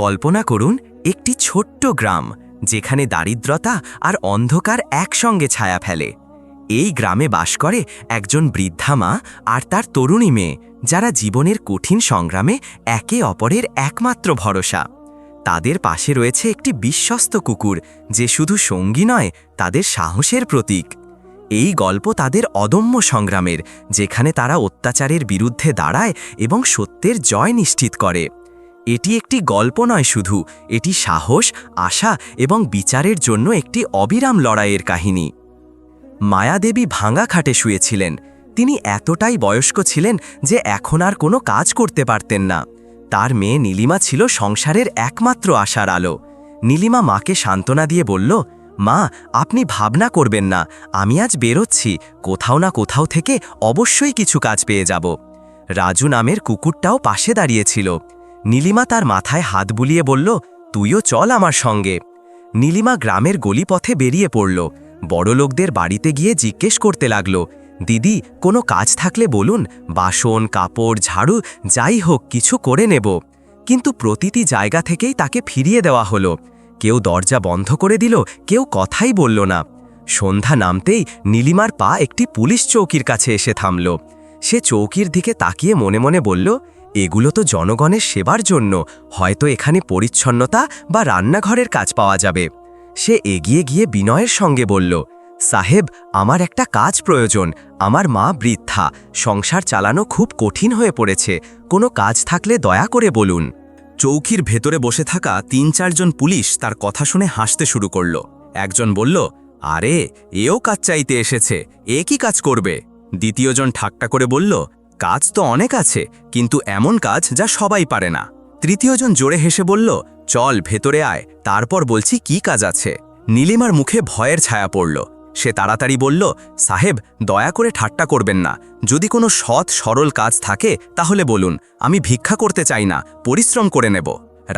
কল্পনা করুন, একটি ছোট্ট গ্রাম, যেখানে দারিদ্রতা আর অন্ধকার একসঙ্গে ছায়া ফেলে। এই গ্রামে বাস করে একজন বৃদ্ধা মা আর তার তরুণী মেয়ে, যারা জীবনের কঠিন সংগ্রামে একে অপরের একমাত্র ভরসা। তাদের পাশে রয়েছে একটি বিশ্বস্ত কুকুর, যে শুধু সঙ্গী নয়, তাদের সাহসের প্রতীক। এই গল্প তাদের অদম্য সংগ্রামের, যেখানে তারা অত্যাচারের বিরুদ্ধে দাঁড়ায় এবং সত্যের জয় নিশ্চিত করে। এটি একটি গল্প নয় শুধু, এটি সাহস, আশা এবং বিচারের জন্য একটি অবিরাম লড়াইয়ের কাহিনী। মায়াদেবী ভাঙা খাটে শুয়েছিলেন। তিনি এতটাই বয়স্ক ছিলেন যে এখন আর কোনো কাজ করতে পারতেন না। তার মেয়ে নীলিমা ছিল সংসারের একমাত্র আশার আলো। নীলিমা মাকে সান্ত্বনা দিয়ে বলল, মা, আপনি ভাবনা করবেন না, আমি আজ বেরোচ্ছি, কোথাও না কোথাও থেকে অবশ্যই কিছু কাজ পেয়ে যাব। রাজু নামের কুকুরটাও পাশে দাঁড়িয়েছিল। নীলিমা তার মাথায় হাত বুলিয়ে বলল, তুইও চল আমার সঙ্গে। নীলিমা গ্রামের গলিপথে বেরিয়ে পড়ল। বড়লোকদের বাড়িতে গিয়ে জিজ্ঞেস করতে লাগল, দিদি, কোনো কাজ থাকলে বলুন, বাসন, কাপড়, ঝাড়ু, যাই হোক, কিছু করে নেব। কিন্তু প্রতিটি জায়গা থেকেই তাকে ফিরিয়ে দেওয়া হলো। কেউ দরজা বন্ধ করে দিল, কেউ কথাই বলল না। সন্ধ্যা নামতেই নীলিমার পা একটি পুলিশ চৌকির কাছে এসে থামল। সে চৌকির দিকে তাকিয়ে মনে মনে বলল এগুলো তো জনগণের সেবার জন্য। হয়তো এখানে পরিচ্ছন্নতা বা রান্নাঘরের কাজ পাওয়া যাবে। সে এগিয়ে গিয়ে বিনয়ের সঙ্গে বলল, সাহেব, আমার একটা কাজ প্রয়োজন। আমার মা বৃদ্ধা। সংসার চালানো খুব কঠিন হয়ে পড়েছে। কোনো কাজ থাকলে দয়া করে বলুন। চৌকির ভেতরে বসে থাকা তিন চারজন পুলিশ তার কথা শুনে হাসতে শুরু করল। একজন বলল, আরে, এও কাজ চাইতে এসেছে। এ কি কাজ করবে? দ্বিতীয়জন ঠাট্টা করে বলল কাজ তো অনেক আছে, কিন্তু এমন কাজ যা সবাই পারে না। তৃতীয়জন জোরে হেসে বলল, চল, ভেতরে আয়। তারপর বলছি, কি কাজ আছে? নীলিমার মুখে ভয়ের ছায়া পড়ল। সে তাড়াতাড়ি বলল, সাহেব, দয়া করে ঠাট্টা করবেন না। যদি কোনো সৎ, সরল কাজ থাকে, তাহলে বলুন। আমি ভিক্ষা করতে চাই না, পরিশ্রম করে নেব।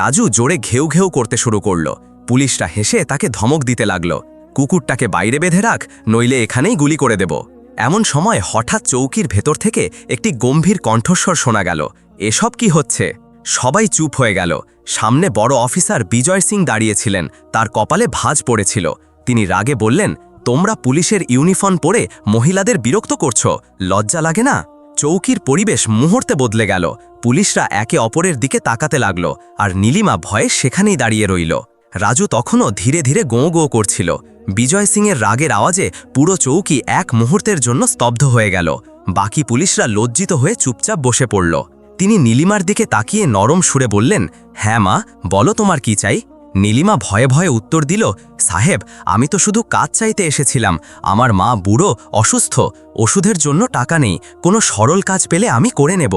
রাজু জোরে ঘেউ ঘেউ করতে শুরু করল। পুলিশরা হেসে তাকে ধমক দিতে লাগল, কুকুরটাকে বাইরে বেঁধে রাখ, নইলে এখানেই গুলি করে দেব। এমন সময় হঠাৎ চৌকির ভেতর থেকে একটি গম্ভীর কণ্ঠস্বর শোনা গেল। এসব কি হচ্ছে? সবাই চুপ হয়ে গেল। সামনে বড় অফিসার বিজয় সিং দাঁড়িয়েছিলেন। তার কপালে ভাজ পড়েছিল। তিনি রাগে বললেন, তোমরা পুলিশের ইউনিফর্ম পরে মহিলাদের বিরক্ত করছ? লজ্জা লাগে না? চৌকির পরিবেশ মুহূর্তে বদলে গেল। পুলিশরা একে অপরের দিকে তাকাতে লাগল, আর নীলিমা ভয়ে সেখানেই দাঁড়িয়ে রইল। রাজু তখনও ধীরে ধীরে গোঁ গোঁ করছিল। বিজয় সিংয়ের রাগের আওয়াজে পুরো চৌকি এক মুহূর্তের জন্য স্তব্ধ হয়ে গেল। বাকি পুলিশরা লজ্জিত হয়ে চুপচাপ বসে পড়ল। তিনি নীলিমার দিকে তাকিয়ে নরম সুরে বললেন হ্যাঁ মা, বলো তোমার কি চাই? নীলিমা ভয়ে ভয়ে উত্তর দিল, সাহেব, আমি তো শুধু কাজ চাইতে এসেছিলাম। আমার মা বুড়ো, অসুস্থ। ওষুধের জন্য টাকা নেই। কোনো সরল কাজ পেলে আমি করে নেব।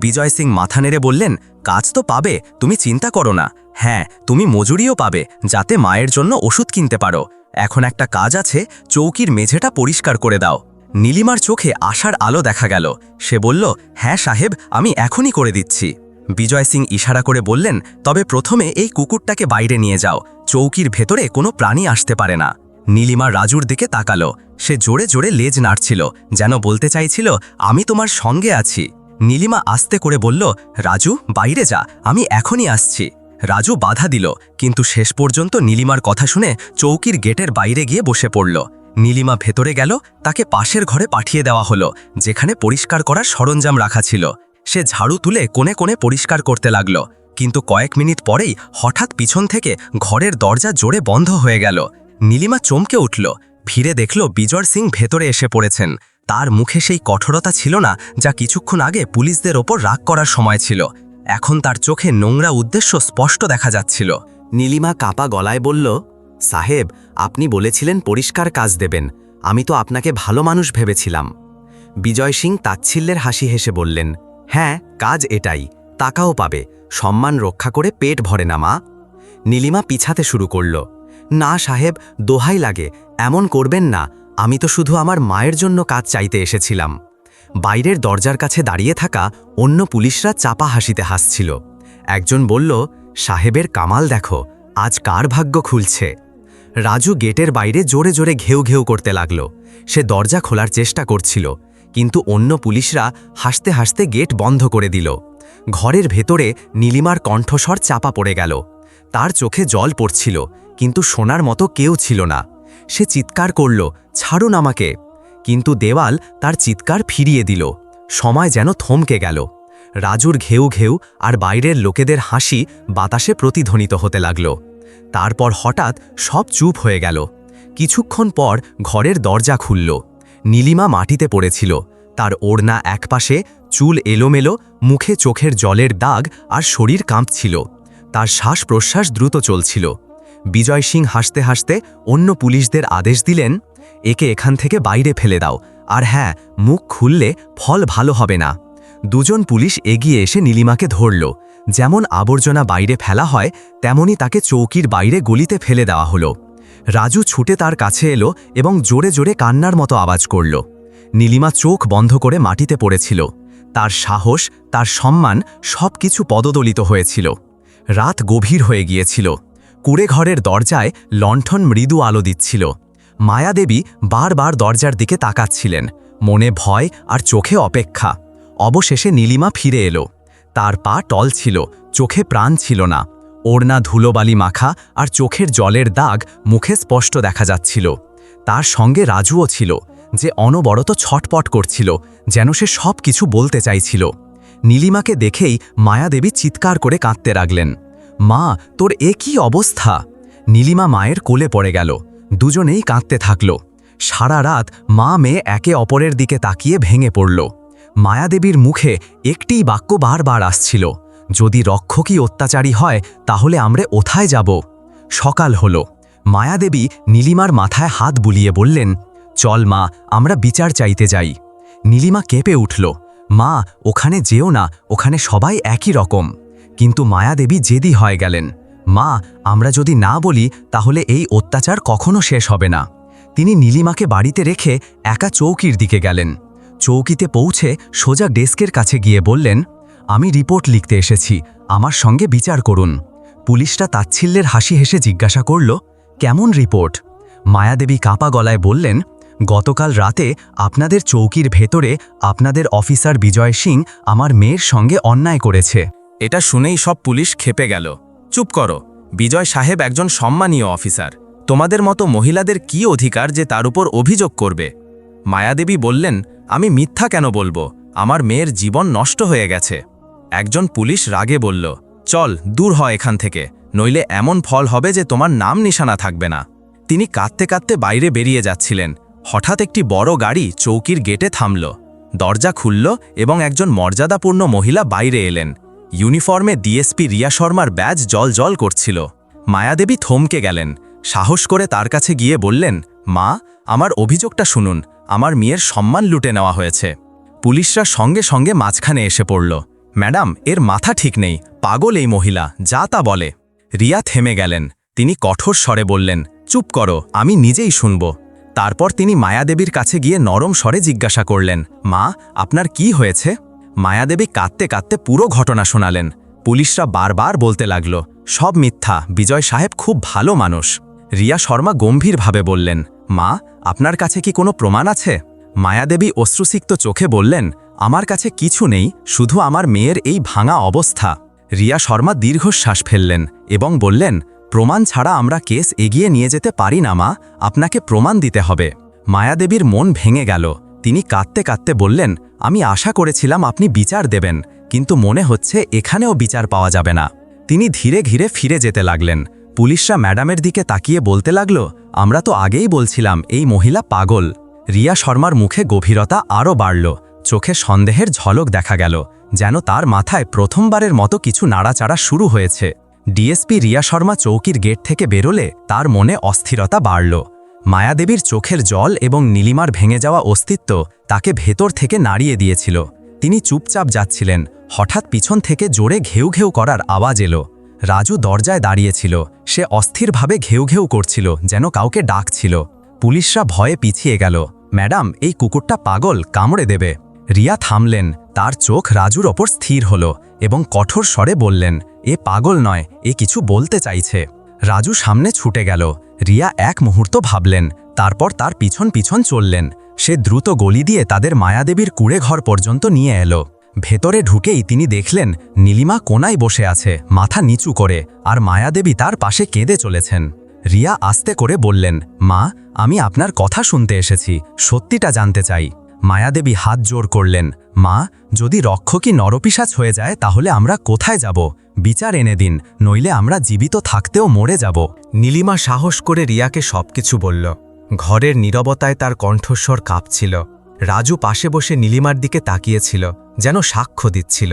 বিজয় সিং মাথা নেড়ে বললেন, কাজ তো পাবে, তুমি চিন্তা করো না। হ্যাঁ তুমি মজুরিও পাবে, যাতে মায়ের জন্য ওষুধ কিনতে পারো। এখন একটা কাজ আছে, চৌকির মেঝেটা পরিষ্কার করে দাও। নীলিমার চোখে আশার আলো দেখা গেল। সে বলল হ্যাঁ সাহেব, আমি এখনই করে দিচ্ছি। বিজয় সিং ইশারা করে বললেন, তবে প্রথমে এই কুকুরটাকে বাইরে নিয়ে যাও। চৌকির ভেতরে কোনো প্রাণী আসতে পারে না। নীলিমা রাজুর দিকে তাকালো। সে জোরে জোরে লেজ নাড়ছিল, যেন বলতে চাইছিল, আমি তোমার সঙ্গে আছি। নীলিমা আস্তে করে বলল, রাজু, বাইরে যা, আমি এখনই আসছি। রাজু বাধা দিল, কিন্তু শেষ পর্যন্ত নীলিমার কথা শুনে চৌকির গেটের বাইরে গিয়ে বসে পড়ল। নীলিমা ভেতরে গেল, তাকে পাশের ঘরে পাঠিয়ে দেওয়া হলো, যেখানে পরিষ্কার করার সরঞ্জাম রাখা ছিল। সে ঝাড়ু তুলে কোণে কোণে পরিষ্কার করতে লাগল, কিন্তু কয়েক মিনিট পরেই হঠাৎ পিছন থেকে ঘরের দরজা জোরে বন্ধ হয়ে গেল। নীলিমা চমকে উঠল ফিরে দেখল বিজয় সিং ভেতরে এসে পড়েছেন। তার মুখে সেই কঠোরতা ছিল না, যা কিছুক্ষণ আগে পুলিশদের ওপর রাগ করার সময় ছিল। এখন তার চোখে নোংরা উদ্দেশ্য স্পষ্ট দেখা যাচ্ছিল। নীলিমা কাপা গলায় বলল, সাহেব, আপনি বলেছিলেন পরিষ্কার কাজ দেবেন। আমি তো আপনাকে ভালো মানুষ ভেবেছিলাম। বিজয় সিং তাচ্ছিল্যের হাসি হেসে বললেন হ্যাঁ কাজ এটাই। টাকাও পাবে। সম্মান রক্ষা করে পেট ভরে না মা। নীলিমা পিছাতে শুরু করল, না সাহেব, দোহাই লাগে। এমন করবেন না। আমি তো শুধু আমার মায়ের জন্য কাজ চাইতে এসেছিলাম। বাইরের দরজার কাছে দাঁড়িয়ে থাকা অন্য পুলিশরা চাপা হাসিতে হাসছিল। একজন বলল, সাহেবের কামাল দেখো, আজ কার ভাগ্য খুলছে? রাজু গেটের বাইরে জোরে জোরে ঘেউ ঘেউ করতে লাগল। সে দরজা খোলার চেষ্টা করছিল, কিন্তু অন্য পুলিশরা হাসতে হাসতে গেট বন্ধ করে দিল। ঘরের ভেতরে নীলিমার কণ্ঠস্বর চাপা পড়ে গেল। তার চোখে জল পড়ছিল, কিন্তু সোনার মতো কেউ ছিল না। সে চিৎকার করল, ছাড়ুন আমাকে কিন্তু দেওয়াল তার চিৎকার ফিরিয়ে দিল। সময় যেন থমকে গেল। রাজুর ঘেউ ঘেউ আর বাইরের লোকেদের হাসি বাতাসে প্রতিধ্বনিত হতে লাগল। তারপর হঠাৎ সব চুপ হয়ে গেল। কিছুক্ষণ পর ঘরের দরজা খুলল। নীলিমা মাটিতে পড়েছিল। তার ওড়না একপাশে, চুল এলোমেলো, মুখে চোখের জলের দাগ আর শরীর কাঁপছিল। তার শ্বাস প্রশ্বাস দ্রুত চলছিল। বিজয় সিং হাসতে হাসতে অন্য পুলিশদের আদেশ দিলেন, একে এখান থেকে বাইরে ফেলে দাও। আর হ্যাঁ মুখ খুললে ফল ভালো হবে না। দুজন পুলিশ এগিয়ে এসে নীলিমাকে ধরল। যেমন আবর্জনা বাইরে ফেলা হয়, তেমনি তাকে চৌকির বাইরে গলিতে ফেলে দেওয়া হলো। রাজু ছুটে তার কাছে এলো এবং জোরে জোরে কান্নার মতো আওয়াজ করল। নীলিমা চোখ বন্ধ করে মাটিতে পড়েছিল। তার সাহস, তার সম্মান সব কিছু পদদলিত হয়েছিল। রাত গভীর হয়ে গিয়েছিল। কুড়ে ঘরের দরজায় লণ্ঠন মৃদু আলো দিচ্ছিল। মায়াদেবী বারবার দরজার দিকে তাকাচ্ছিলেন। মনে ভয় আর চোখে অপেক্ষা। অবশেষে নীলিমা ফিরে এলো। তার পা টল ছিল, চোখে প্রাণ ছিল না। ওড়না ধুলোবালি মাখা আর চোখের জলের দাগ মুখে স্পষ্ট দেখা যাচ্ছিল। তার সঙ্গে রাজুও ছিল, যে অনবরত ছটপট করছিল, যেন সে সব কিছু বলতে চাইছিল। নীলিমাকে দেখেই মায়াদেবী চিৎকার করে কাঁদতে লাগলেন। মা, তোর এ কি অবস্থা? নীলিমা মায়ের কোলে পড়ে গেল। দুজনেই কাঁদতে থাকল। সারা রাত মা মেয়ে একে অপরের দিকে তাকিয়ে ভেঙে পড়ল। মায়াদেবীর মুখে একটিই বাক্য বারবার আসছিল। যদি রক্ষকই অত্যাচারী হয়, তাহলে আমরা ওথায় যাব। সকাল হল। মায়াদেবী নীলিমার মাথায় হাত বুলিয়ে বললেন, চল মা, আমরা বিচার চাইতে যাই। নীলিমা কেঁপে উঠল, মা, ওখানে যেও না, ওখানে সবাই একই রকম। কিন্তু মায়াদেবী জেদি হয়ে গেলেন। মা, আমরা যদি না বলি, তাহলে এই অত্যাচার কখনো শেষ হবে না। তিনি নীলিমাকে বাড়িতে রেখে একা চৌকির দিকে গেলেন। চৌকিতে পৌঁছে সোজা ডেস্কের কাছে গিয়ে বললেন, আমি রিপোর্ট লিখতে এসেছি, আমার সঙ্গে বিচার করুন। পুলিশটা তাচ্ছিল্যের হাসি হেসে জিজ্ঞাসা করল, কেমন রিপোর্ট? মায়াদেবী কাপা গলায় বললেন, গতকাল রাতে আপনাদের চৌকির ভেতরে আপনাদের অফিসার বিজয় সিং আমার মেয়ের সঙ্গে অন্যায় করেছে। এটা শুনেই সব পুলিশ খেপে গেল। চুপ করো, বিজয় সাহেব একজন সম্মানীয় অফিসার। তোমাদের মতো মহিলাদের কি অধিকার যে তার উপর অভিযোগ করবে? মায়াদেবী বললেন, আমি মিথ্যা কেন বলব? আমার মেয়ের জীবন নষ্ট হয়ে গেছে। একজন পুলিশ রাগে বলল, চল, দূর হয় এখান থেকে, নইলে এমন ফল হবে যে তোমার নাম নিশানা থাকবে না। তিনি কাঁদতে কাঁদতে বাইরে বেরিয়ে যাচ্ছিলেন। হঠাৎ একটি বড় গাড়ি চৌকির গেটে থামল। দরজা খুলল এবং একজন মর্যাদাপূর্ণ মহিলা বাইরে এলেন। ইউনিফর্মে ডিএসপি রিয়া শর্মার ব্যাজ জল জল করছিল। মায়াদেবী থমকে গেলেন। সাহস করে তার কাছে গিয়ে বললেন, মা, আমার অভিযোগটা শুনুন। আমার মেয়ের সম্মান লুটে নেওয়া হয়েছে। পুলিশরা সঙ্গে সঙ্গে মাঝখানে এসে পড়ল। ম্যাডাম, এর মাথা ঠিক নেই। পাগল এই মহিলা, যা তা বলে। রিয়া থেমে গেলেন। তিনি কঠোর স্বরে বললেন, চুপ করো, আমি নিজেই শুনব। তারপর তিনি মায়াদেবীর কাছে গিয়ে নরম স্বরে জিজ্ঞাসা করলেন, মা, আপনার কি হয়েছে? মায়াদেবী কাঁদতে কাঁদতে পুরো ঘটনা শোনালেন। পুলিশরা বারবার বলতে লাগল, সব মিথ্যা, বিজয় সাহেব খুব ভালো মানুষ। রিয়া শর্মা গম্ভীরভাবে বললেন, মা, আপনার কাছে কি কোনো প্রমাণ আছে? মায়াদেবী অশ্রুসিক্ত চোখে বললেন, আমার কাছে কিছু নেই, শুধু আমার মেয়ের এই ভাঙা অবস্থা। রিয়া শর্মা দীর্ঘশ্বাস ফেললেন এবং বললেন, প্রমাণ ছাড়া আমরা কেস এগিয়ে নিয়ে যেতে পারি না মা, আপনাকে প্রমাণ দিতে হবে। মায়াদেবীর মন ভেঙে গেল। তিনি কাঁদতে কাঁদতে বললেন, আমি আশা করেছিলাম আপনি বিচার দেবেন, কিন্তু মনে হচ্ছে এখানেও বিচার পাওয়া যাবে না। তিনি ধীরে ধীরে ফিরে যেতে লাগলেন। পুলিশরা ম্যাডামের দিকে তাকিয়ে বলতে লাগল, আমরা তো আগেই বলছিলাম এই মহিলা পাগল। রিয়া শর্মার মুখে গভীরতা আরও বাড়ল, চোখে সন্দেহের ঝলক দেখা গেল, যেন তার মাথায় প্রথমবারের মতো কিছু নাড়াচাড়া শুরু হয়েছে। ডিএসপি রিয়া শর্মা চৌকির গেট থেকে বেরোলে তার মনে অস্থিরতা বাড়ল। মায়াদেবীর চোখের জল এবং নীলিমার ভেঙে যাওয়া অস্তিত্ব তাকে ভেতর থেকে নাড়িয়ে দিয়েছিল। তিনি চুপচাপ যাচ্ছিলেন, হঠাৎ পিছন থেকে জোরে ঘেউ ঘেউ করার আওয়াজ এলো। রাজু দরজায় দাঁড়িয়েছিল, সে অস্থিরভাবে ঘেউ ঘেউ করছিল, যেন কাউকে ডাকছিল। পুলিশরা ভয়ে পিছিয়ে গেল, ম্যাডাম, এই কুকুরটা পাগল, কামড়ে দেবে। রিয়া থামলেন, তার চোখ রাজুর ওপর স্থির হল এবং কঠোর স্বরে বললেন, এ পাগল নয়, এ কিছু বলতে চাইছে। রাজু সামনে ছুটে গেল। রিয়া এক মুহূর্ত ভাবলেন, তারপর তার পিছন পিছন চললেন। সে দ্রুত গলি দিয়ে তাদের মায়াদেবীর কুড়ে ঘর পর্যন্ত নিয়ে এলো। ভেতরে ঢুকেই তিনি দেখলেন, নীলিমা কোনায় বসে আছে, মাথা নিচু করে, আর মায়াদেবী তার পাশে কেঁদে চলেছেন। রিয়া আস্তে করে বললেন, মা, আমি আপনার কথা শুনতে এসেছি, সত্যিটা জানতে চাই। মায়াদেবী হাত জোর করলেন, মা, যদি রক্ষকই নরপিসাচ হয়ে যায়, তাহলে আমরা কোথায় যাব? বিচার এনে দিন, নইলে আমরা জীবিত থাকতেও মরে যাব। নীলিমা সাহস করে রিয়াকে সবকিছু বলল। ঘরের নীরবতায় তার কণ্ঠস্বর কাঁপছিল। রাজু পাশে বসে নীলিমার দিকে তাকিয়েছিল, যেন সাক্ষ্য দিচ্ছিল।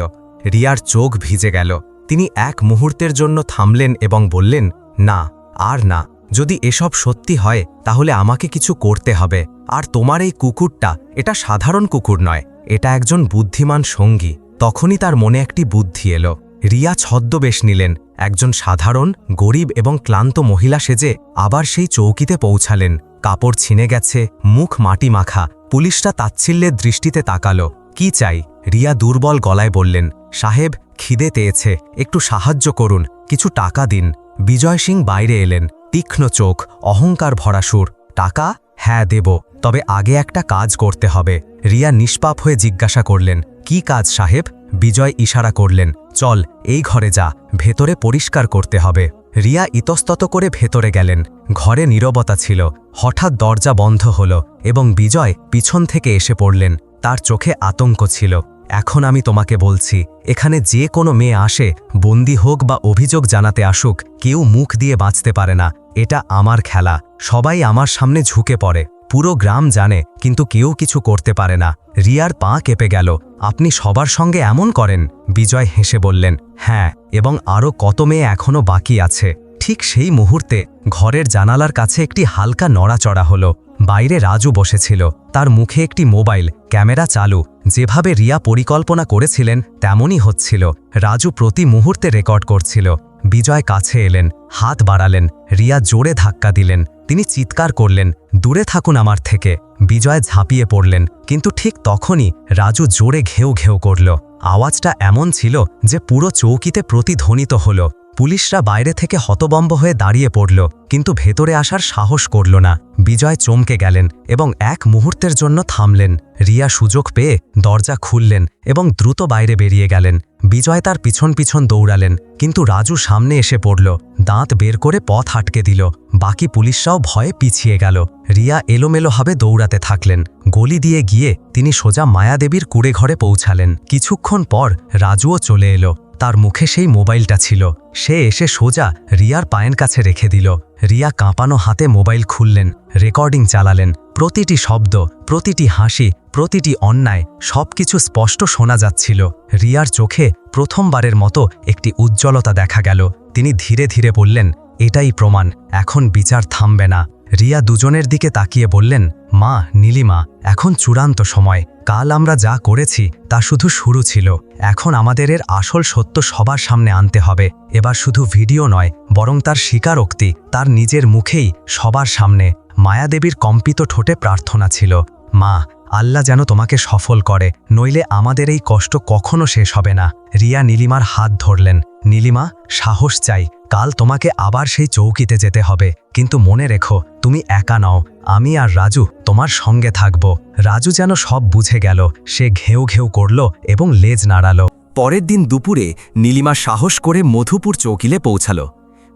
রিয়ার চোখ ভিজে গেল। তিনি এক মুহূর্তের জন্য থামলেন এবং বললেন, না, আর না। যদি এসব সত্যি হয়, তাহলে আমাকে কিছু করতে হবে। আর তোমার এই কুকুরটা, এটা সাধারণ কুকুর নয়, এটা একজন বুদ্ধিমান সঙ্গী। তখনই তার মনে একটি বুদ্ধি এলো। রিয়া ছদ্মবেশ নিলেন। একজন সাধারণ, গরিব এবং ক্লান্ত মহিলা সেজে আবার সেই চৌকিতে পৌঁছালেন। কাপড় ছিনে গেছে, মুখ মাটি মাখা পুলিশটা তাচ্ছিল্যের দৃষ্টিতে তাকালো। কি চাই? রিয়া দুর্বল গলায় বললেন, সাহেব, খিদে তেয়েছে একটু সাহায্য করুন, কিছু টাকা দিন। বিজয় সিং বাইরে এলেন, তীক্ষ্ণ চোখ, অহংকার ভরা সুর, টাকা? হ্যাঁ দেব। তবে আগে একটা কাজ করতে হবে। রিয়া নিষ্পাপ হয়ে জিজ্ঞাসা করলেন, কি কাজ সাহেব? বিজয় ইশারা করলেন, চল, এই ঘরে যা, ভেতরে পরিষ্কার করতে হবে। রিয়া ইতস্তত করে ভেতরে গেলেন। ঘরে নীরবতা ছিল। হঠাৎ দরজা বন্ধ হল এবং বিজয় পিছন থেকে এসে পড়লেন। তার চোখে আতঙ্ক ছিল। এখন আমি তোমাকে বলছি, এখানে যে কোনো মেয়ে আসে, বন্দি হোক বা অভিযোগ জানাতে আসুক, কেউ মুখ দিয়ে বাঁচতে পারে না। এটা আমার খেলা। সবাই আমার সামনে ঝুঁকে পড়ে। পুরো গ্রাম জানে, কিন্তু কেউ কিছু করতে পারে না। রিয়ার পা কেঁপে গেল। আপনি সবার সঙ্গে এমন করেন? বিজয় হেসে বললেন হ্যাঁ এবং আরও কত মেয়ে এখনও বাকি আছে। ঠিক সেই মুহূর্তে ঘরের জানালার কাছে একটি হালকা নড়াচড়া হলো। বাইরে রাজু বসেছিল। তার মুখে একটি মোবাইল, ক্যামেরা চালু। যেভাবে রিয়া পরিকল্পনা করেছিলেন, তেমনই হচ্ছিল। রাজু প্রতি মুহূর্তে রেকর্ড করছিল। বিজয় কাছে এলেন, হাত বাড়ালেন, রিয়া জোরে ধাক্কা দিলেন। তিনি চিৎকার করলেন, দূরে থাকুন আমার থেকে। বিজয় ঝাঁপিয়ে পড়লেন, কিন্তু ঠিক তখনই রাজু জোরে ঘেউ ঘেউ করল। আওয়াজটা এমন ছিল যে পুরো চৌকিতে প্রতিধ্বনিত হল। পুলিশরা বাইরে থেকে হতবম্ব হয়ে দাঁড়িয়ে পড়ল, কিন্তু ভেতরে আসার সাহস করল না। বিজয় চমকে গেলেন এবং এক মুহূর্তের জন্য থামলেন। রিয়া সুযোগ পেয়ে দরজা খুললেন এবং দ্রুত বাইরে বেরিয়ে গেলেন। বিজয় তার পিছন পিছন দৌড়ালেন, কিন্তু রাজু সামনে এসে পড়ল, দাঁত বের করে পথ আটকে দিল। বাকি পুলিশরাও ভয়ে পিছিয়ে গেল। রিয়া এলোমেলোভাবে দৌড়াতে থাকলেন। গলি দিয়ে গিয়ে তিনি সোজা মায়াদেবীর কুড়ে ঘরে পৌঁছালেন। কিছুক্ষণ পর রাজুও চলে এলো। তার মুখে সেই মোবাইলটা ছিল। সে এসে সোজা রিয়ার পায়ের কাছে রেখে দিল। রিয়া কাঁপানো হাতে মোবাইল খুললেন, রেকর্ডিং চালালেন। প্রতিটি শব্দ, প্রতিটি হাসি, প্রতিটি অন্যায় সবকিছু স্পষ্ট শোনা যাচ্ছিল। রিয়ার চোখে প্রথমবারের মতো একটি উজ্জ্বলতা দেখা গেল। তিনি ধীরে ধীরে বললেন, এটাই প্রমাণ, এখন বিচার থামবে না। রিয়া দুজনের দিকে তাকিয়ে বললেন, মা, নীলিমা, এখন চূড়ান্ত সময়। কাল আমরা যা করেছি, তা শুধু শুরু ছিল। এখন আমাদের এর আসল সত্য সবার সামনে আনতে হবে। এবার শুধু ভিডিও নয়, বরং তার স্বীকারোক্তি, তার নিজের মুখেই সবার সামনে। মায়াদেবীর কম্পিত ঠোঁটে প্রার্থনা ছিল, মা, আল্লাহ যেন তোমাকে সফল করে, নইলে আমাদের এই কষ্ট কখনো শেষ হবে না। রিয়া নীলিমার হাত ধরলেন, নীলিমা, সাহস চাই কাল তোমাকে আবার সেই চৌকিতে যেতে হবে। কিন্তু মনে রেখো, তুমি একা নও। আমি আর রাজু তোমার সঙ্গে থাকব। রাজু যেন সব বুঝে গেল। সে ঘেউ ঘেউ করল এবং লেজ নাড়ালো। পরের দিন দুপুরে নীলিমা সাহস করে মধুপুর চৌকিলে পৌঁছাল।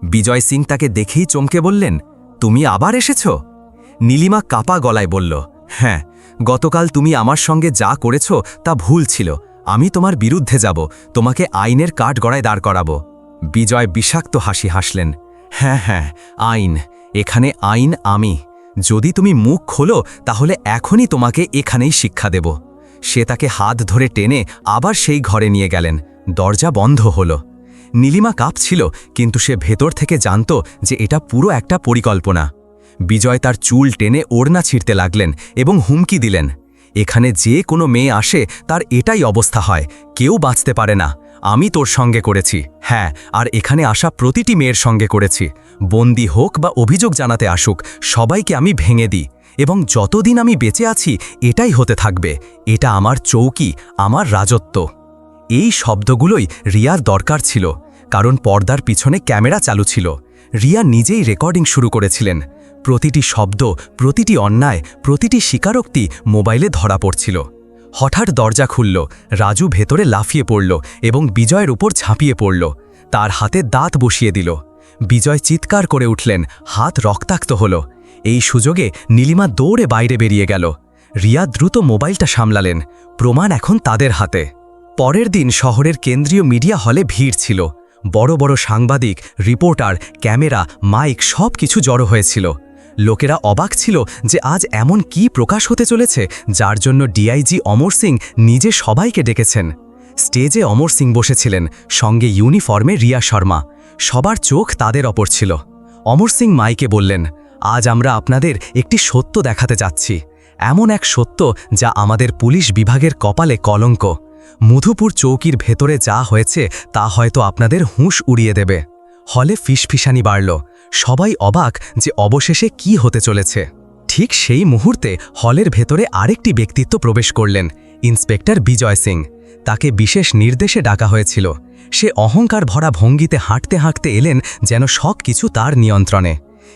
বিজয় সিং তাকে দেখেই চমকে বললেন, তুমি আবার এসেছ? নীলিমা কাপা গলায় বলল হ্যাঁ গতকাল তুমি আমার সঙ্গে যা করেছ তা ভুল ছিল। আমি তোমার বিরুদ্ধে যাব। তোমাকে আইনের কাঠ গড়ায় দাঁড় করাবো। বিজয় বিষাক্ত হাসি হাসলেন হ্যাঁ হ্যাঁ আইন, এখানে আইন আমি। যদি তুমি মুখ খোলো, তাহলে এখনই তোমাকে এখানেই শিক্ষা দেব। সে তাকে হাত ধরে টেনে আবার সেই ঘরে নিয়ে গেলেন। দরজা বন্ধ হল। নীলিমা কাঁপছিল, কিন্তু সে ভেতর থেকে জানত যে এটা পুরো একটা পরিকল্পনা। বিজয় তার চুল টেনে ওড়না ছিঁড়তে লাগলেন এবং হুমকি দিলেন, এখানে যে কোনো মেয়ে আসে, তার এটাই অবস্থা হয়, কেউ বাঁচতে পারে না। আমি তোর সঙ্গে করেছি। হ্যাঁ আর এখানে আসা প্রতিটি মেয়ের সঙ্গে করেছি। বন্দি হোক বা অভিযোগ জানাতে আসুক, সবাইকে আমি ভেঙে দিই এবং যতদিন আমি বেঁচে আছি, এটাই হতে থাকবে। এটা আমার চৌকি, আমার রাজত্ব। এই শব্দগুলোই রিয়ার দরকার ছিল, কারণ পর্দার পিছনে ক্যামেরা চালু ছিল। রিয়া নিজেই রেকর্ডিং শুরু করেছিলেন। প্রতিটি শব্দ, প্রতিটি অন্যায়, প্রতিটি স্বীকারোক্তি মোবাইলে ধরা পড়ছিল। হঠাৎ দরজা খুলল, রাজু ভেতরে লাফিয়ে পড়ল এবং বিজয়ের উপর ঝাঁপিয়ে পড়ল। তার হাতে দাঁত বসিয়ে দিল। বিজয় চিৎকার করে উঠলেন, হাত রক্তাক্ত হল। এই সুযোগে নীলিমা দৌড়ে বাইরে বেরিয়ে গেল। রিয়া দ্রুত মোবাইলটা সামলালেন, প্রমাণ এখন তাদের হাতে। পরের দিন শহরের কেন্দ্রীয় মিডিয়া হলে ভিড় ছিল। বড় বড় সাংবাদিক, রিপোর্টার, ক্যামেরা, মাইক সব কিছু জড়ো হয়েছিল। লোকেরা অবাক ছিল যে আজ এমন কি প্রকাশ হতে চলেছে, যার জন্য ডিআইজি অমর সিং নিজে সবাইকে ডেকেছেন। স্টেজে অমর সিং বসেছিলেন, সঙ্গে ইউনিফর্মে রিয়া শর্মা। সবার চোখ তাদের অপর ছিল। অমর সিং মাইকে বললেন, আজ আমরা আপনাদের একটি সত্য দেখাতে যাচ্ছি। এমন এক সত্য যা আমাদের পুলিশ বিভাগের কপালে কলঙ্ক। মধুপুর চৌকির ভেতরে যা হয়েছে তা হয়তো আপনাদের হুঁশ উড়িয়ে দেবে। হলে ফিসফিসানি বাড়ল। সবাই অবাক যে অবশেষে কি হতে চলেছে। ঠিক সেই মুহূর্তে হলের ভেতরে আরেকটি ব্যক্তিত্ব প্রবেশ করলেন, ইন্সপেক্টর বিজয় সিং। তাকে বিশেষ নির্দেশে ডাকা হয়েছিল। সে অহংকার ভরা ভঙ্গিতে হাঁটতে হাঁটতে এলেন যেন সব কিছু তার নিয়ন্ত্রণে।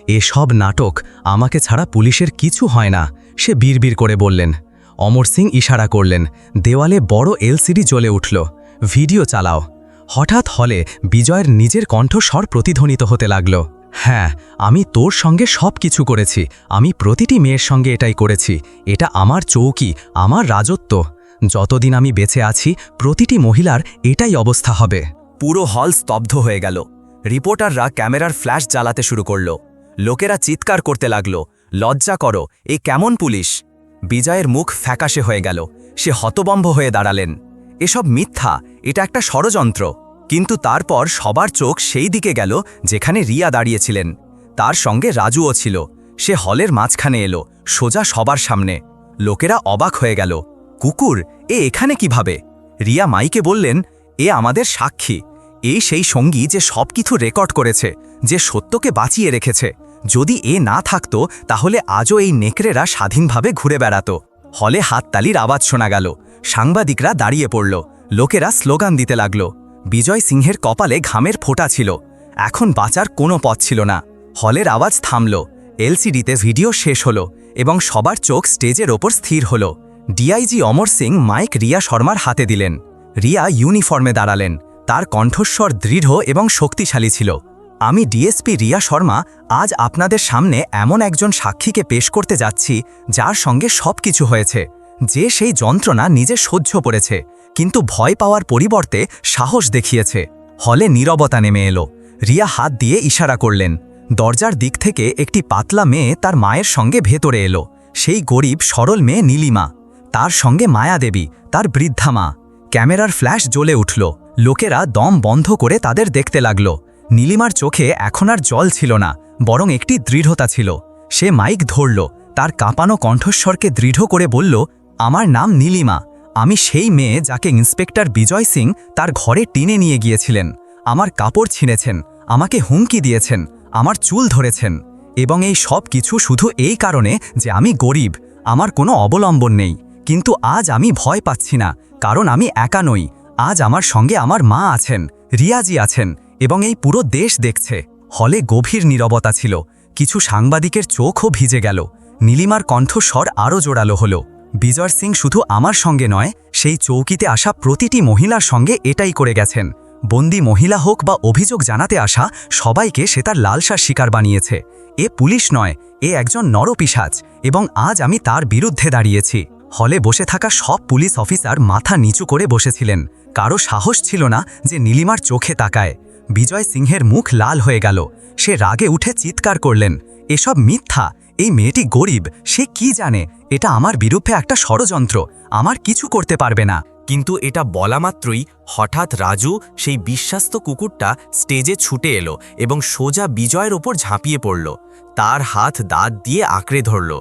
এসব নাটক আমাকে ছাড়া পুলিশের কিছু হয় না, সে বিড়বিড় করে বললেন। অমর সিং ইশারা করলেন, দেওয়ালে বড় এলসিডি জ্বলে উঠল। ভিডিও চালাও। হঠাৎ হলে বিজয়ের নিজের কণ্ঠস্বর প্রতিধ্বনিত হতে লাগল। হ্যাঁ আমি তোর সঙ্গে সব কিছু করেছি। আমি প্রতিটি মেয়ের সঙ্গে এটাই করেছি। এটা আমার চৌকি, আমার রাজত্ব। যতদিন আমি বেঁচে আছি, প্রতিটি মহিলার এটাই অবস্থা হবে। পুরো হল স্তব্ধ হয়ে গেল। রিপোর্টাররা ক্যামেরার ফ্ল্যাশ জ্বালাতে শুরু করল। লোকেরা চিৎকার করতে লাগল, লজ্জা করো, এ কেমন পুলিশ? বিজয়ের মুখ ফ্যাকাশে হয়ে গেল। সে হতবম্ব হয়ে দাঁড়ালেন। এসব মিথ্যা, এটা একটা ষড়যন্ত্র। কিন্তু তারপর সবার চোখ সেই দিকে গেল যেখানে রিয়া দাঁড়িয়েছিলেন। তার সঙ্গে রাজুও ছিল। সে হলের মাঝখানে এলো, সোজা সবার সামনে। লোকেরা অবাক হয়ে গেল। কুকুর, এ এখানে কীভাবে? রিয়া মাইকে বললেন, এ আমাদের সাক্ষী। এই সেই সঙ্গী যে সব কিছু রেকর্ড করেছে, যে সত্যকে বাঁচিয়ে রেখেছে। যদি এ না থাকত, তাহলে আজও এই নেকড়েরা স্বাধীনভাবে ঘুরে বেড়াত। হলে হাততালির আওয়াজ শোনা গেল। সাংবাদিকরা দাঁড়িয়ে পড়ল। লোকেরা স্লোগান দিতে লাগল। বিজয় সিংহের কপালে ঘামের ফোঁটা ছিল। এখন বাঁচার কোনো পথ ছিল না। হলের আওয়াজ থামল। এলসিডিতে ভিডিও শেষ হলো এবং সবার চোখ স্টেজের ওপর স্থির হল। ডিআইজি অমর সিং মাইক রিয়া শর্মার হাতে দিলেন। রিয়া ইউনিফর্মে দাঁড়ালেন। তার কণ্ঠস্বর দৃঢ় এবং শক্তিশালী ছিল। আমি ডিএসপি রিয়া শর্মা, আজ আপনাদের সামনে এমন একজন সাক্ষীকে পেশ করতে যাচ্ছি, যার সঙ্গে সব কিছু হয়েছে। যে সেই যন্ত্রণা নিজে সহ্য করেছে, কিন্তু ভয় পাওয়ার পরিবর্তে সাহস দেখিয়েছে। হলে নীরবতা নেমে এলো। রিয়া হাত দিয়ে ইশারা করলেন। দরজার দিক থেকে একটি পাতলা মেয়ে তার মায়ের সঙ্গে ভেতরে এলো। সেই গরিব, সরল মেয়ে নীলিমা। তার সঙ্গে মায়াদেবী, তার বৃদ্ধা মা। ক্যামেরার ফ্ল্যাশ জ্বলে উঠল। লোকেরা দম বন্ধ করে তাদের দেখতে লাগল। নীলিমার চোখে এখন আর জল ছিল না, বরং একটি দৃঢ়তা ছিল। সে মাইক ধরল, তার কাঁপানো কণ্ঠস্বরকে দৃঢ় করে বলল আমার নাম নীলিমা। আমি সেই মেয়ে যাকে ইন্সপেক্টর বিজয় সিং তার ঘরে টিনে নিয়ে গিয়েছিলেন। আমার কাপড় ছিঁড়েছেন, আমাকে হুমকি দিয়েছেন, আমার চুল ধরেছেন এবং এই সব কিছু শুধু এই কারণে যে আমি গরিব, আমার কোনো অবলম্বন নেই। কিন্তু আজ আমি ভয় পাচ্ছি না, কারণ আমি একা নই। আজ আমার সঙ্গে আমার মা আছেন, রিয়াজি আছেন এবং এই পুরো দেশ দেখছে। হলে গভীর নীরবতা ছিল, কিছু সাংবাদিকের চোখও ভিজে গেল। নীলিমার কণ্ঠস্বর আরও জোরালো হল। বিজয় সিং শুধু আমার সঙ্গে নয়, সেই চৌকিতে আসা প্রতিটি মহিলার সঙ্গে এটাই করে গেছেন। বন্দি মহিলা হোক বা অভিযোগ জানাতে আসা, সবাইকে সে তার লালসার শিকার বানিয়েছে। এ পুলিশ নয়, এ একজন নরপিসাজ এবং আজ আমি তার বিরুদ্ধে দাঁড়িয়েছি। হলে বসে থাকা সব পুলিশ অফিসার মাথা নিচু করে বসেছিলেন। কারও সাহস ছিল না যে নীলিমার চোখে তাকায়। বিজয় সিংহের মুখ লাল হয়ে গেল। সে রাগে উঠে চিৎকার করলেন, এসব মিথ্যা এই মেয়েটি গরিব, সে কি জানে? এটা আমার বিরুদ্ধে একটা ষড়যন্ত্র, আমার কিছু করতে পারবে না। কিন্তু এটা বলা মাত্রই হঠাৎ রাজু সেই বিশ্বাস্ত কুকুরটা স্টেজে ছুটে এলো এবং সোজা বিজয়ের ওপর ঝাঁপিয়ে পড়ল। তার হাত দাঁত দিয়ে আঁকড়ে ধরল।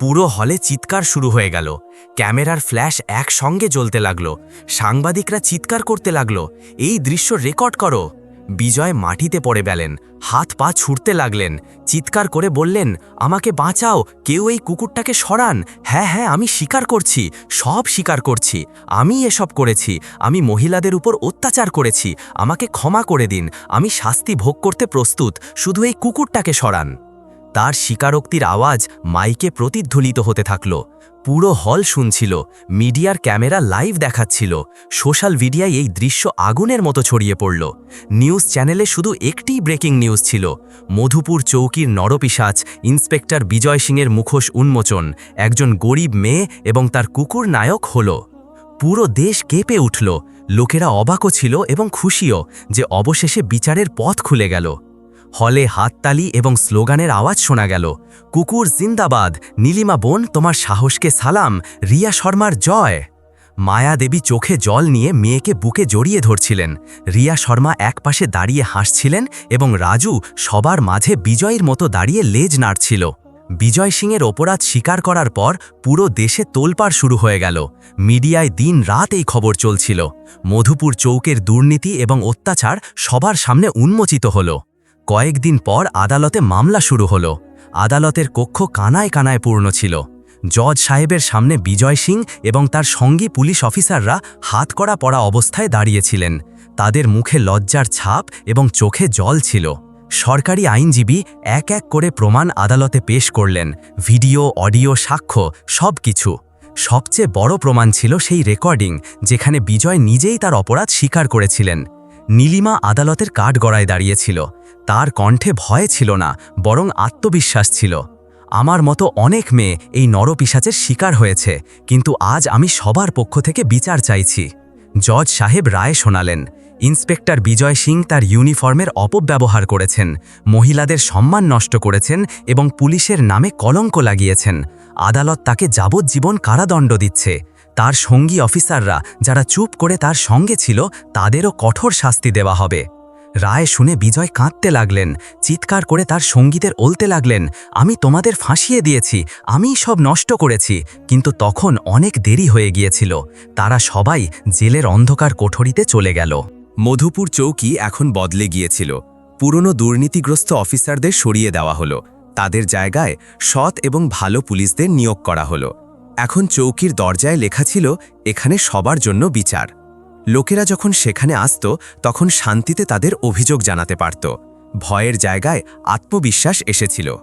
পুরো হলে চিৎকার শুরু হয়ে গেল। ক্যামেরার ফ্ল্যাশ একসঙ্গে জ্বলতে লাগল। সাংবাদিকরা চিৎকার করতে লাগল। এই দৃশ্য রেকর্ড করো। বিজয় মাটিতে পড়ে গেলেন, হাত পা ছুটতে লাগলেন, চিৎকার করে বললেন, আমাকে বাঁচাও, কেউ এই কুকুরটাকে সরান হ্যাঁ হ্যাঁ আমি স্বীকার করছি, সব স্বীকার করছি, আমি এসব করেছি, আমি মহিলাদের উপর অত্যাচার করেছি, আমাকে ক্ষমা করে দিন, আমি শাস্তি ভোগ করতে প্রস্তুত, শুধু এই কুকুরটাকে সরান। তার স্বীকারোক্তির আওয়াজ মাইকে প্রতিধ্বলিত হতে থাকল। পুরো হল শুনছিল, মিডিয়ার ক্যামেরা লাইভ দেখাচ্ছিল, সোশ্যাল মিডিয়ায় এই দৃশ্য আগুনের মতো ছড়িয়ে পড়ল। নিউজ চ্যানেলে শুধু একটিই ব্রেকিং নিউজ ছিল, মধুপুর চৌকির নরপিসাচ ইন্সপেক্টর বিজয় সিংয়ের মুখোশ উন্মোচন, একজন গরিব মেয়ে এবং তার কুকুর নায়ক হল। পুরো দেশ কেঁপে উঠল, লোকেরা অবাকও ছিল এবং খুশিও যে অবশেষে বিচারের পথ খুলে গেল। হলে হাততালি এবং স্লোগানের আওয়াজ শোনা গেল। কুকুর জিন্দাবাদ, নীলিমা বোন, তোমার সাহসকে সালাম, রিয়া শর্মার জয়। মায়া দেবী চোখে জল নিয়ে মেয়েকে বুকে জড়িয়ে ধরছিলেন। রিয়া শর্মা একপাশে দাঁড়িয়ে হাসছিলেন এবং রাজু সবার মাঝে বিজয়ের মতো দাঁড়িয়ে লেজ নাড়ছিল। বিজয় সিংয়ের অপরাধ স্বীকার করার পর পুরো দেশে তোলপাড় শুরু হয়ে গেল। মিডিয়ায় দিন রাত এই খবর চলছিল। মধুপুর চৌকের দুর্নীতি এবং অত্যাচার সবার সামনে উন্মোচিত হল। কয়েকদিন পর আদালতে মামলা শুরু হল। আদালতের কক্ষ কানায় কানায় পূর্ণ ছিল। জজ সাহেবের সামনে বিজয় সিং এবং তার সঙ্গী পুলিশ অফিসাররা হাত করা পড়া অবস্থায় দাঁড়িয়েছিলেন। তাদের মুখে লজ্জার ছাপ এবং চোখে জল ছিল। সরকারি আইনজীবী এক এক করে প্রমাণ আদালতে পেশ করলেন। ভিডিও, অডিও, সাক্ষ্য সব কিছু সবচেয়ে বড় প্রমাণ ছিল সেই রেকর্ডিং, যেখানে বিজয় নিজেই তার অপরাধ স্বীকার করেছিলেন। নীলিমা আদালতের কাঠগড়ায় দাঁড়িয়েছিল। তার কণ্ঠে ভয় ছিল না, বরং আত্মবিশ্বাস ছিল। আমার মতো অনেক মেয়ে এই নরপিসাচের শিকার হয়েছে, কিন্তু আজ আমি সবার পক্ষ থেকে বিচার চাইছি। জজ সাহেব রায় শোনালেন, ইন্সপেক্টর বিজয় সিং তার ইউনিফর্মের অপব্যবহার করেছেন, মহিলাদের সম্মান নষ্ট করেছেন এবং পুলিশের নামে কলঙ্ক লাগিয়েছেন। আদালত তাকে যাবজ্জীবন কারাদণ্ড দিচ্ছে। তার সঙ্গী অফিসাররা যারা চুপ করে তার সঙ্গে ছিল, তাদেরও কঠোর শাস্তি দেওয়া হবে। রায় শুনে বিজয় কাঁদতে লাগলেন, চিৎকার করে তার সঙ্গীতের ওলতে লাগলেন, আমি তোমাদের ফাঁসিয়ে দিয়েছি, আমিই সব নষ্ট করেছি। কিন্তু তখন অনেক দেরি হয়ে গিয়েছিল। তারা সবাই জেলের অন্ধকার কোঠরিতে চলে গেল। মধুপুর চৌকি এখন বদলে গিয়েছিল। পুরনো দুর্নীতিগ্রস্ত অফিসারদের সরিয়ে দেওয়া হলো। তাদের জায়গায় সৎ এবং ভালো পুলিশদের নিয়োগ করা হলো। এখন চৌকির দরজায় লেখা ছিল, এখানে সবার জন্য বিচার। লোকেরা যখন সেখানে আসত, তখন শান্তিতে তাদের অভিযোগ জানাতে পারত। ভয়ের জায়গায় আত্মবিশ্বাস এসেছিল।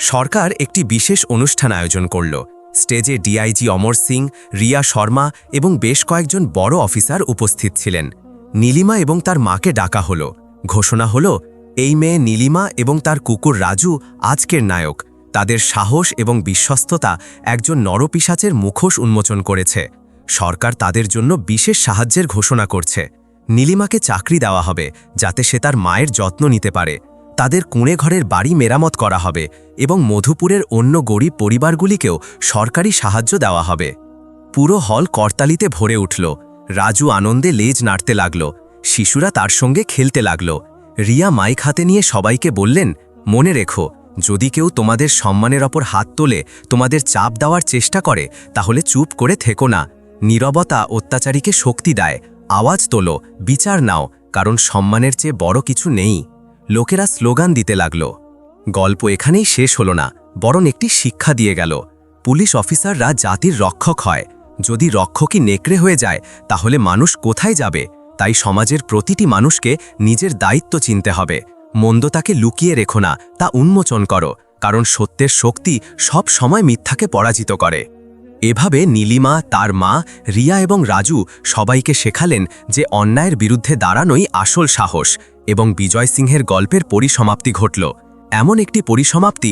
সরকার একটি বিশেষ অনুষ্ঠান আয়োজন করল। স্টেজে ডিআইজি অমর সিং, রিয়া শর্মা এবং বেশ কয়েকজন বড় অফিসার উপস্থিত ছিলেন। নীলিমা এবং তার মাকে ডাকা হলো। ঘোষণা হলো, এই মেয়ে নীলিমা এবং তার কুকুর রাজু আজকের নায়ক। তাদের সাহস এবং বিশ্বস্ততা একজন নরপিসাচের মুখোশ উন্মোচন করেছে। সরকার তাদের জন্য বিশেষ সাহায্যের ঘোষণা করছে। নীলিমাকে চাকরি দেওয়া হবে, যাতে সে তার মায়ের যত্ন নিতে পারে। তাদের কুঁড়ে ঘরের বাড়ি মেরামত করা হবে এবং মধুপুরের অন্য গরিব পরিবারগুলিকেও সরকারি সাহায্য দেওয়া হবে। পুরো হল করতালিতে ভরে উঠল। রাজু আনন্দে লেজ নাড়তে লাগল। শিশুরা তার সঙ্গে খেলতে লাগল। রিয়া মাইক হাতে নিয়ে সবাইকে বললেন, মনে রেখো যদি কেউ তোমাদের সম্মানের ওপর হাত তোলে, তোমাদের চাপ দেওয়ার চেষ্টা করে, তাহলে চুপ করে থেকো না। নীরবতা অত্যাচারীকে শক্তি দেয়। আওয়াজ তোলো, বিচার নাও, কারণ সম্মানের চেয়ে বড় কিছু নেই। লোকেরা স্লোগান দিতে লাগল। গল্প এখানেই শেষ হলো না, বরং একটি শিক্ষা দিয়ে গেল। পুলিশ অফিসাররা জাতির রক্ষক হয়। যদি রক্ষকই নেকড়ে হয়ে যায়, তাহলে মানুষ কোথায় যাবে? তাই সমাজের প্রতিটি মানুষকে নিজের দায়িত্ব চিনতে হবে। মন্দতাকে লুকিয়ে রেখো না, তা উন্মোচন করো, কারণ সত্যের শক্তি সব সময় মিথ্যাকে পরাজিত করে। এভাবে নীলিমা, তার মা, রিয়া এবং রাজু সবাইকে শেখালেন যে অন্যায়ের বিরুদ্ধে দাঁড়ানোই আসল সাহস এবং বিজয় সিংহের গল্পের পরিসমাপ্তি ঘটল। এমন একটি পরিসমাপ্তি